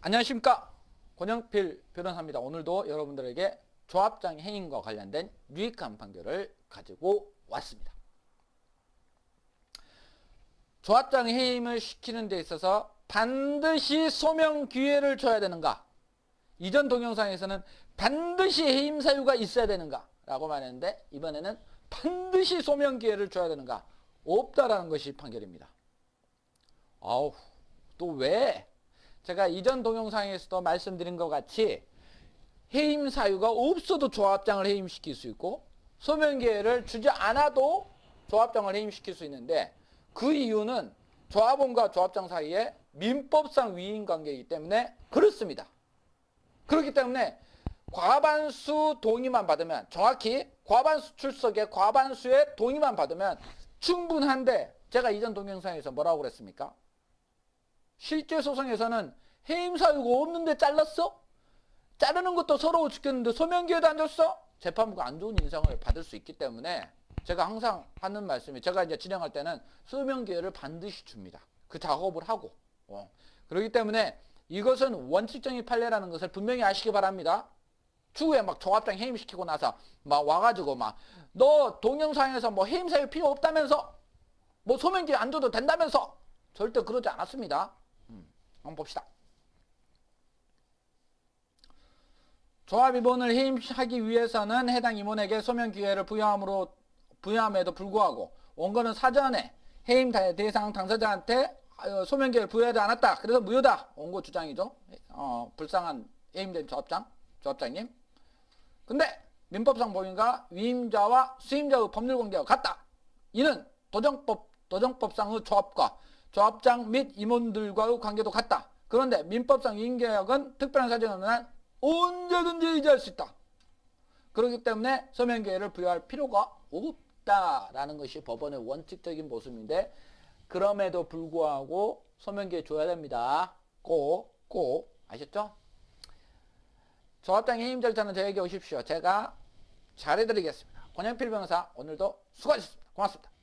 안녕하십니까 권영필 변호사입니다. 오늘도 여러분들에게 조합장 해임과 관련된 유익한 판결을 가지고 왔습니다. 조합장 해임을 시키는 데 있어서 반드시 소명 기회를 줘야 되는가? 이전 동영상에서는 반드시 해임 사유가 있어야 되는가? 라고 말했는데 이번에는 반드시 소명 기회를 줘야 되는가? 없다라는 것이 판결입니다. 아우 또 왜? 제가 이전 동영상에서도 말씀드린 것 같이 해임 사유가 없어도 조합장을 해임시킬 수 있고 소명 기회를 주지 않아도 조합장을 해임시킬 수 있는데 그 이유는 조합원과 조합장 사이에 민법상 위임 관계이기 때문에 그렇습니다. 그렇기 때문에 과반수 동의만 받으면 정확히 과반수 출석의 과반수의 동의만 받으면 충분한데 제가 이전 동영상에서 뭐라고 그랬습니까? 실제 소송에서는 해임 사유가 없는데 잘랐어? 자르는 것도 서러워 죽겠는데 소명 기회도 안 줬어? 재판부가 안 좋은 인상을 받을 수 있기 때문에 제가 항상 하는 말씀이 제가 이제 진행할 때는 소명 기회를 반드시 줍니다. 그 작업을 하고. 어. 그렇기 때문에 이것은 원칙적인 판례라는 것을 분명히 아시기 바랍니다. 추후에 막 조합장 해임시키고 나서 막 와가지고 막 너 동영상에서 뭐 해임 사유 필요 없다면서 뭐 소명 기회 안 줘도 된다면서 절대 그러지 않았습니다. 음, 한번 봅시다. 조합 임원을 해임하기 위해서는 해당 임원에게 소명 기회를 부여함으로 부여함에도 불구하고 원고는 사전에 해임 대- 대상 당사자한테 어, 소명 기회를 부여하지 않았다. 그래서 무효다. 원고 주장이죠. 어, 불쌍한 해임된 조합장, 조합장님. 근데 민법상 법인과 위임자와 수임자의 법률 관계가 같다. 이는 도정법 도정법상의 조합과 조합장 및 임원들과의 관계도 같다. 그런데 민법상 위임계약은 특별한 사정이 한 언제든지 의지할 수 있다. 그렇기 때문에 서명계획을 부여할 필요가 없다라는 것이 법원의 원칙적인 모습인데 그럼에도 불구하고 서명계획 줘야 됩니다. 꼭, 꼭 아셨죠? 조합장 해임 절차는 저에게 오십시오. 제가 잘해드리겠습니다. 권영필 변호사 오늘도 수고하셨습니다. 고맙습니다.